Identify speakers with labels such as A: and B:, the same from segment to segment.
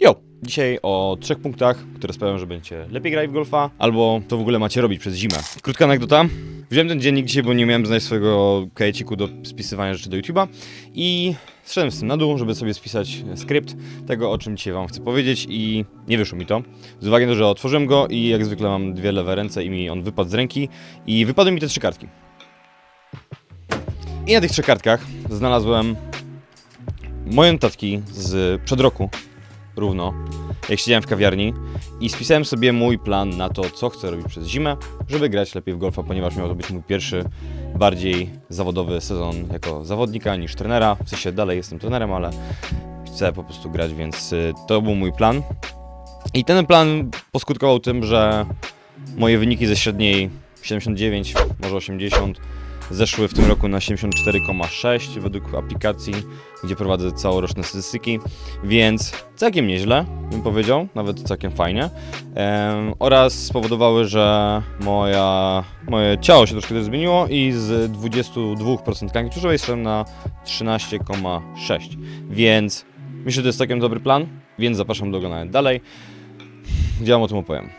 A: Jo! Dzisiaj o trzech punktach, które sprawią, że będziecie lepiej grali w golfa, albo to w ogóle macie robić przez zimę. Krótka anegdota. Wziąłem ten dziennik dzisiaj, bo nie miałem znaleźć swojego kajeciku do spisywania rzeczy do YouTube'a i zszedłem z tym na dół, żeby sobie spisać skrypt tego, o czym dzisiaj wam chcę powiedzieć i nie wyszło mi to. Z uwagi na to, że otworzyłem go i jak zwykle mam dwie lewe ręce i mi on wypadł z ręki i wypadły mi te trzy kartki. I na tych trzech kartkach znalazłem moje notatki z przed roku, równo, jak siedziałem w kawiarni i spisałem sobie mój plan na to, co chcę robić przez zimę, żeby grać lepiej w golfa, ponieważ miał to być mój pierwszy, bardziej zawodowy sezon jako zawodnika niż trenera. W sensie dalej jestem trenerem, ale chcę po prostu grać, więc y, to był mój plan. I ten plan poskutkował tym, że moje wyniki ze średniej 79, może 80 zeszły w tym roku na 74,6 według aplikacji, gdzie prowadzę całoroczne statystyki, więc całkiem nieźle, bym powiedział, nawet całkiem fajnie. Em, oraz spowodowały, że moja, moje ciało się troszkę zmieniło i z 22% tkanki tłuszczowej zszedłem na 13,6, więc myślę, że to jest całkiem dobry plan, więc zapraszam do oglądania dalej. Gdzie wam o tym opowiem.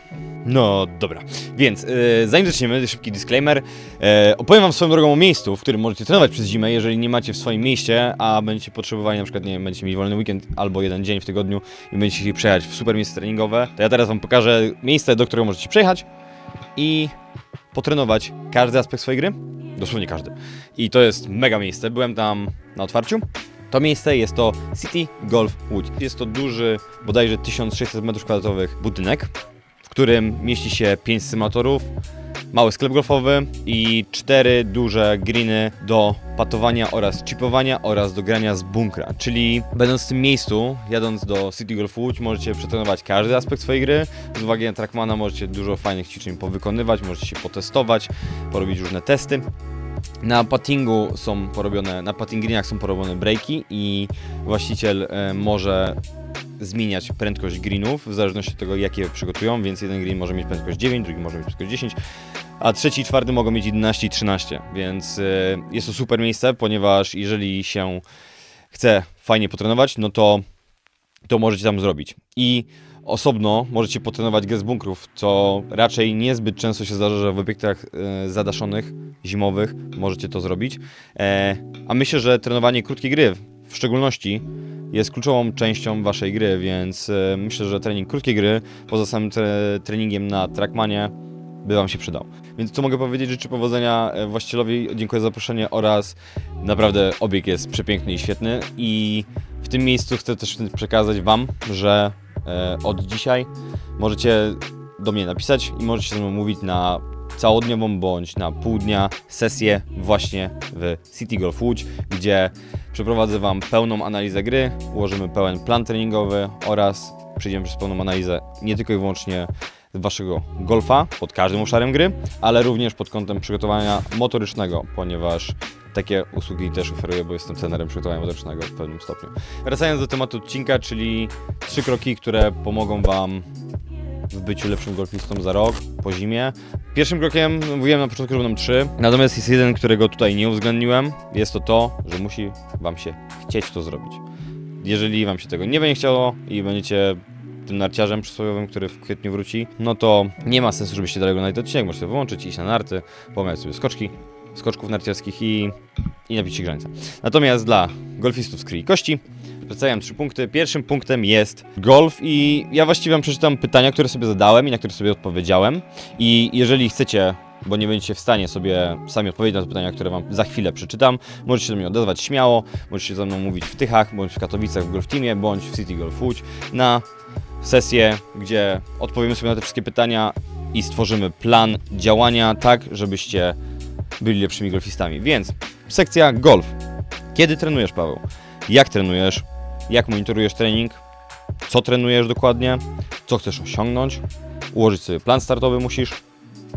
A: No dobra, więc yy, zanim zaczniemy, szybki disclaimer. E, opowiem wam swoją drogą o miejscu, w którym możecie trenować przez zimę, jeżeli nie macie w swoim mieście, a będziecie potrzebowali na przykład, nie wiem, będziecie mieli wolny weekend albo jeden dzień w tygodniu i będziecie chcieli przejechać w super miejsce treningowe, to ja teraz wam pokażę miejsce, do którego możecie przejechać i potrenować każdy aspekt swojej gry. Dosłownie każdy. I to jest mega miejsce. Byłem tam na otwarciu. To miejsce jest to City Golf Łódź. Jest to duży, bodajże 1600 m2 budynek, w którym mieści się 5 symulatorów, mały sklep golfowy i cztery duże greeny do patowania oraz chipowania oraz do grania z bunkra. Czyli będąc w tym miejscu, jadąc do City Golf Łódź, możecie przetrenować każdy aspekt swojej gry. Z uwagi na Trackmana możecie dużo fajnych ćwiczeń powykonywać, możecie się potestować, porobić różne testy. Na puttingu są porobione, na putting greenach są porobione breaki i właściciel e, może zmieniać prędkość greenów w zależności od tego, jakie przygotują, więc jeden green może mieć prędkość 9, drugi może mieć prędkość 10, a trzeci i czwarty mogą mieć 11 i 13, więc e, jest to super miejsce, ponieważ jeżeli się chce fajnie potrenować, no to to możecie tam zrobić. I osobno możecie potrenować grę z bunkrów, co raczej niezbyt często się zdarza, że w obiektach e, zadaszonych, zimowych możecie to zrobić. E, a myślę, że trenowanie krótkiej gry w szczególności jest kluczową częścią waszej gry, więc e, myślę, że trening krótkiej gry poza samym tre treningiem na Trackmanie by wam się przydał. Więc co mogę powiedzieć? Życzę powodzenia e, właścicielowi, dziękuję za zaproszenie oraz naprawdę obiekt jest przepiękny i świetny i w tym miejscu chcę też przekazać wam, że od dzisiaj. Możecie do mnie napisać i możecie mną mówić na całodniową bądź na pół dnia sesję właśnie w City Golf Łódź, gdzie przeprowadzę Wam pełną analizę gry, ułożymy pełen plan treningowy oraz przejdziemy przez pełną analizę nie tylko i wyłącznie Waszego golfa pod każdym obszarem gry, ale również pod kątem przygotowania motorycznego, ponieważ takie usługi też oferuję, bo jestem trenerem przygotowania motorycznego w pewnym stopniu. Wracając do tematu odcinka, czyli trzy kroki, które pomogą Wam w byciu lepszym golfistą za rok, po zimie. Pierwszym krokiem, mówiłem na początku, że będą trzy, natomiast jest jeden, którego tutaj nie uwzględniłem. Jest to to, że musi Wam się chcieć to zrobić. Jeżeli Wam się tego nie będzie chciało i będziecie tym narciarzem przysłowiowym, który w kwietniu wróci, no to nie ma sensu, żebyście dalej oglądali ten odcinek, możecie wyłączyć, iść na narty, pomawiać sobie skoczki, skoczków narciarskich i, i nabić się granicę. Natomiast dla golfistów z krwi kości Przedstawiam trzy punkty. Pierwszym punktem jest golf i ja właściwie wam przeczytam pytania, które sobie zadałem i na które sobie odpowiedziałem. I jeżeli chcecie, bo nie będziecie w stanie sobie sami odpowiedzieć na te pytania, które wam za chwilę przeczytam, możecie się do mnie odezwać śmiało, możecie ze mną mówić w Tychach, bądź w Katowicach w Golf Teamie, bądź w City Golf Łódź na sesję, gdzie odpowiemy sobie na te wszystkie pytania i stworzymy plan działania tak, żebyście byli lepszymi golfistami. Więc sekcja golf. Kiedy trenujesz, Paweł? Jak trenujesz? Jak monitorujesz trening? Co trenujesz dokładnie? Co chcesz osiągnąć? Ułożyć sobie plan startowy musisz.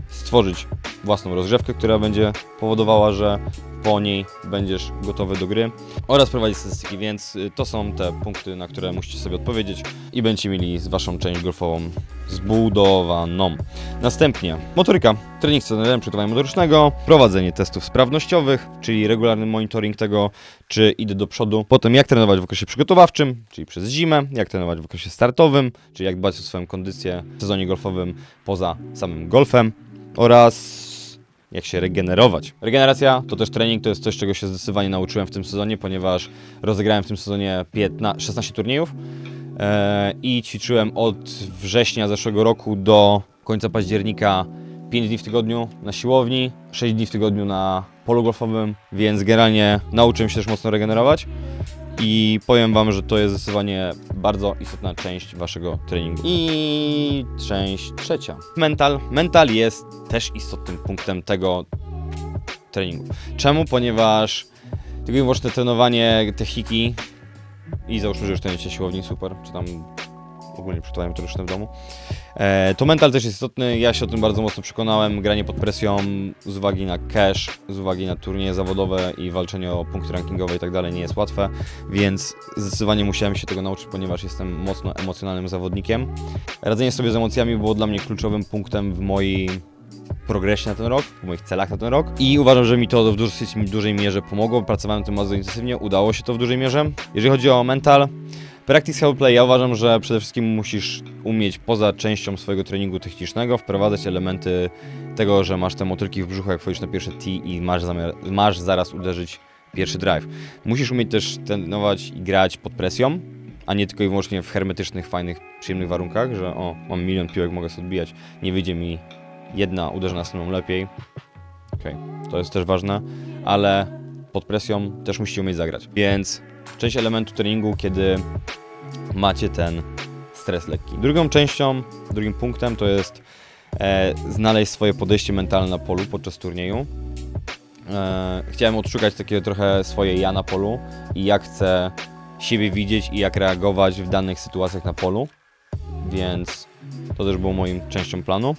A: Stworzyć własną rozgrzewkę, która będzie powodowała, że po niej będziesz gotowy do gry oraz prowadzić statystyki, więc y, to są te punkty, na które musicie sobie odpowiedzieć i będziecie mieli waszą część golfową zbudowaną. Następnie motoryka, trening scenariusz przygotowania motorycznego, prowadzenie testów sprawnościowych, czyli regularny monitoring tego, czy idę do przodu. Potem jak trenować w okresie przygotowawczym, czyli przez zimę, jak trenować w okresie startowym, czyli jak dbać o swoją kondycję w sezonie golfowym poza samym golfem oraz jak się regenerować. Regeneracja to też trening, to jest coś, czego się zdecydowanie nauczyłem w tym sezonie, ponieważ rozegrałem w tym sezonie 15, 16 turniejów e, i ćwiczyłem od września zeszłego roku do końca października 5 dni w tygodniu na siłowni, 6 dni w tygodniu na polu golfowym, więc generalnie nauczyłem się też mocno regenerować i powiem Wam, że to jest zdecydowanie bardzo istotna część Waszego treningu. I część trzecia. Mental. Mental jest też istotnym punktem tego treningu. Czemu? Ponieważ tylko i wyłącznie trenowanie techniki i załóżmy, że już trenujecie siłowni, super, czy tam ogólnie przygotowanie motoryczne w domu. E, to mental też jest istotny, ja się o tym bardzo mocno przekonałem, granie pod presją z uwagi na cash, z uwagi na turnieje zawodowe i walczenie o punkty rankingowe i tak dalej nie jest łatwe, więc zdecydowanie musiałem się tego nauczyć, ponieważ jestem mocno emocjonalnym zawodnikiem. Radzenie sobie z emocjami było dla mnie kluczowym punktem w mojej progresie na ten rok, w moich celach na ten rok i uważam, że mi to w dosyć dużej mierze pomogło. Pracowałem tym bardzo intensywnie, udało się to w dużej mierze. Jeżeli chodzi o mental, practice how play, ja uważam, że przede wszystkim musisz umieć poza częścią swojego treningu technicznego wprowadzać elementy tego, że masz te motylki w brzuchu, jak wchodzisz na pierwsze tee i masz, zamiar, masz zaraz uderzyć pierwszy drive. Musisz umieć też trenować i grać pod presją, a nie tylko i wyłącznie w hermetycznych, fajnych, przyjemnych warunkach, że o, mam milion piłek, mogę sobie odbijać, nie wyjdzie mi jedna, uderzę następną lepiej. Okej, to jest też ważne, ale pod presją też musicie umieć zagrać. Więc część elementu treningu, kiedy macie ten stres lekki. Drugą częścią, drugim punktem to jest e, znaleźć swoje podejście mentalne na polu podczas turnieju. E, chciałem odszukać takie trochę swoje ja na polu i jak chcę siebie widzieć i jak reagować w danych sytuacjach na polu, więc to też było moim częścią planu.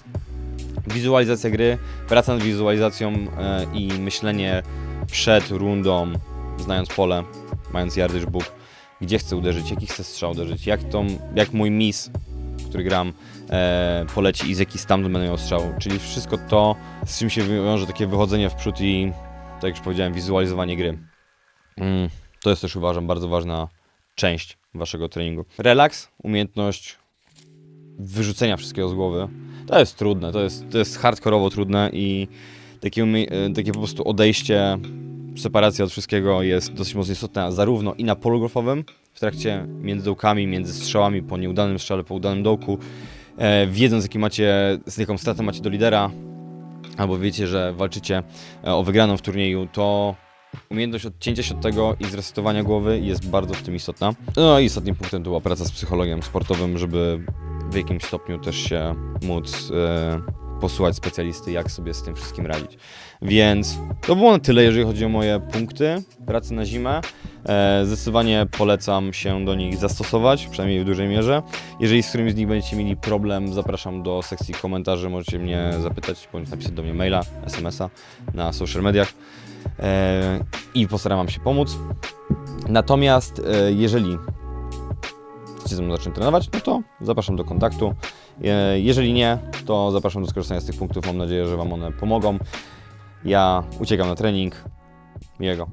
A: Wizualizacja gry, praca nad wizualizacją e, i myślenie przed rundą, znając pole, mając yardage book, gdzie chcę uderzyć, jaki chcę strzał uderzyć, jak, tą, jak mój miss, który gram, e, poleci i z jaki stamtąd będę miał strzał. Czyli wszystko to, z czym się wiąże takie wychodzenie w przód i, tak jak już powiedziałem, wizualizowanie gry. Mm, to jest też uważam bardzo ważna część waszego treningu. Relaks, umiejętność wyrzucenia wszystkiego z głowy. To jest trudne, to jest, to jest hardkorowo trudne i takie, e, takie po prostu odejście, separacja od wszystkiego jest dosyć mocno istotna, zarówno i na polu golfowym, w trakcie między dołkami, między strzałami, po nieudanym strzale, po udanym dołku, e, wiedząc jaki macie, z jaką stratę macie do lidera, albo wiecie, że walczycie e, o wygraną w turnieju, to umiejętność odcięcia się od tego i zresetowania głowy jest bardzo w tym istotna. No i ostatnim punktem to była praca z psychologiem sportowym, żeby w jakimś stopniu też się móc e, posłuchać specjalisty, jak sobie z tym wszystkim radzić. Więc to było na tyle, jeżeli chodzi o moje punkty pracy na zimę. E, zdecydowanie polecam się do nich zastosować, przynajmniej w dużej mierze. Jeżeli z którymś z nich będziecie mieli problem, zapraszam do sekcji komentarzy, możecie mnie zapytać, bądź napisać do mnie maila, smsa na social mediach e, i postaram Wam się pomóc. Natomiast e, jeżeli chcecie ze mną zacząć trenować, no to zapraszam do kontaktu. Jeżeli nie, to zapraszam do skorzystania z tych punktów. Mam nadzieję, że Wam one pomogą. Ja uciekam na trening. Miłego.